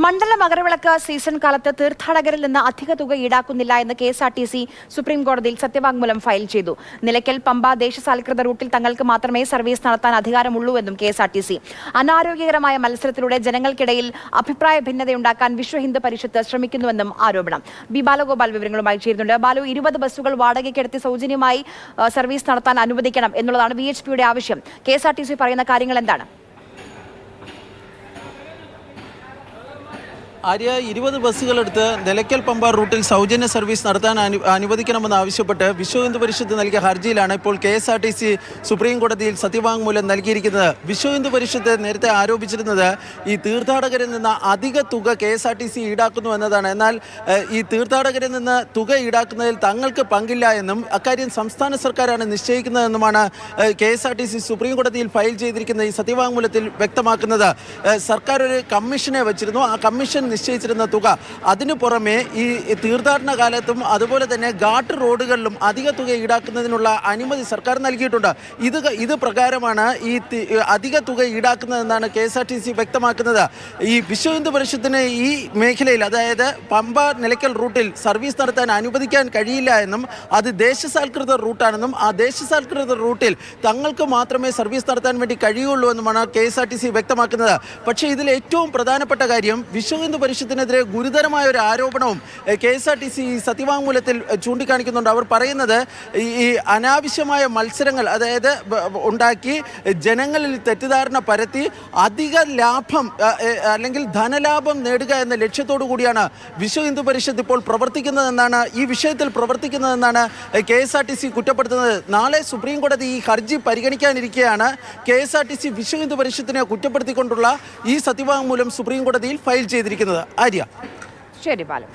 Mandala Makaravilakku season കാലത്ത് തീർത്ഥാടകരിൽ നിന്ന് അധിക തുക ഈടാക്കുന്നില്ല എന്ന് K S R T C supreme കോടതിയിൽ സത്യവാങ്മൂലം ഫയൽ ചെയ്തു. നിലയ്ക്കൽ പമ്പ ദേശസാൽകൃത റൂട്ടിൽ തങ്ങൾക്ക് മാത്രമേ സർവീസ് നടത്താൻ അധികാരമുള്ളൂ എന്നും K S R T C. അനാരോഗ്യകരമായ മത്സരത്തിലൂടെ ജനങ്ങൾക്കിടയിൽ അഭിപ്രായ ഭിന്നതയുണ്ടാക്കാൻ വിശ്വ ഹിന്ദു പരിഷത്ത് ശ്രമിക്കുന്നുവെന്നും ആരോപണം. ബി ബാലഗോപാൽ വിവരങ്ങളുമായി ചേരുന്നുണ്ട്. ബാലു ഇരുപത് ബസ്സുകൾ വാടകയ്ക്കെടുത്ത് സൗജന്യമായി സർവീസ് നടത്താൻ അനുവദിക്കണം എന്നുള്ളതാണ് പിയുടെ ആവശ്യം. കെ പറയുന്ന കാര്യങ്ങൾ എന്താണ്? ആര്യ ഇരുപത് ബസ്സുകളെടുത്ത് നിലയ്ക്കൽ പമ്പ റൂട്ടിൽ സൗജന്യ സർവീസ് നടത്താൻ അനു അനുവദിക്കണമെന്ന് ആവശ്യപ്പെട്ട് വിശ്വ ഹിന്ദു പരിഷത്ത് നൽകിയ ഹർജിയിലാണ് ഇപ്പോൾ K S R T C supreme കോടതിയിൽ സത്യവാങ്മൂലം നൽകിയിരിക്കുന്നത്. വിശ്വ ഹിന്ദു പരിഷത്ത് നേരത്തെ ആരോപിച്ചിരുന്നത് ഈ തീർത്ഥാടകരിൽ നിന്ന് അധിക തുക K S R T C ഈടാക്കുന്നു എന്നതാണ്. എന്നാൽ ഈ തീർത്ഥാടകരിൽ നിന്ന് തുക ഈടാക്കുന്നതിൽ തങ്ങൾക്ക് പങ്കില്ല എന്നും അക്കാര്യം സംസ്ഥാന സർക്കാരാണ് നിശ്ചയിക്കുന്നതെന്നുമാണ് K S R T C supreme കോടതിയിൽ ഫയൽ ചെയ്തിരിക്കുന്ന ഈ സത്യവാങ്മൂലത്തിൽ വ്യക്തമാക്കുന്നത്. സർക്കാർ ഒരു കമ്മീഷനെ വച്ചിരുന്നു. ആ കമ്മീഷൻ നിശ്ചയിച്ചിരുന്ന തുക. അതിനു പുറമെ ഈ തീർത്ഥാടന കാലത്തും അതുപോലെ തന്നെ ഘാട്ട് റോഡുകളിലും അധിക തുക ഈടാക്കുന്നതിനുള്ള അനുമതി സർക്കാർ നൽകിയിട്ടുണ്ട്. ഇത് ഇത് പ്രകാരമാണ് ഈ അധിക തുക ഈടാക്കുന്നതെന്നാണ് K S R T C വ്യക്തമാക്കുന്നത്. ഈ വിശ്വ ഹിന്ദു പരിഷത്തിന് ഈ മേഖലയിൽ അതായത് പമ്പ നിലയ്ക്കൽ റൂട്ടിൽ സർവീസ് നടത്താൻ അനുവദിക്കാൻ കഴിയില്ല എന്നും അത് ദേശസാൽകൃത റൂട്ടാണെന്നും ആ ദേശസാൽകൃത റൂട്ടിൽ തങ്ങൾക്ക് മാത്രമേ സർവീസ് നടത്താൻ വേണ്ടി കഴിയുള്ളൂ എന്നുമാണ് K S R T C വ്യക്തമാക്കുന്നത്. പക്ഷേ ഇതിൽ ഏറ്റവും പ്രധാനപ്പെട്ട കാര്യം വിശ്വ ഹിന്ദു പരിഷത്തിനെതിരെ ഗുരുതരമായ ഒരു ആരോപണവും K S R T C സത്യവാങ്മൂലത്തിൽ ചൂണ്ടിക്കാണിക്കുന്നുണ്ട്. അവർ പറയുന്നത് ഈ അനാവശ്യമായ മത്സരങ്ങൾ അതായത് ഉണ്ടാക്കി ജനങ്ങളിൽ തെറ്റിദ്ധാരണ പരത്തി അധിക ലാഭം അല്ലെങ്കിൽ ധനലാഭം നേടുക എന്ന ലക്ഷ്യത്തോടു കൂടിയാണ് വിശ്വ ഹിന്ദു പരിഷത്ത് ഇപ്പോൾ പ്രവർത്തിക്കുന്നതെന്നാണ് ഈ വിഷയത്തിൽ പ്രവർത്തിക്കുന്നതെന്നാണ് K S R T C കുറ്റപ്പെടുത്തുന്നത്. നാളെ സുപ്രീം കോടതി ഈ ഹർജി പരിഗണിക്കാനിരിക്കെയാണ് K S R T C Vishwa Hindu പരിഷത്തിനെ കുറ്റപ്പെടുത്തിക്കൊണ്ടുള്ള ഈ സത്യവാങ്മൂലം സുപ്രീം കോടതിയിൽ ഫയൽ ചെയ്തിരിക്കുന്നത്. ആര്യ. ശരി ബാലു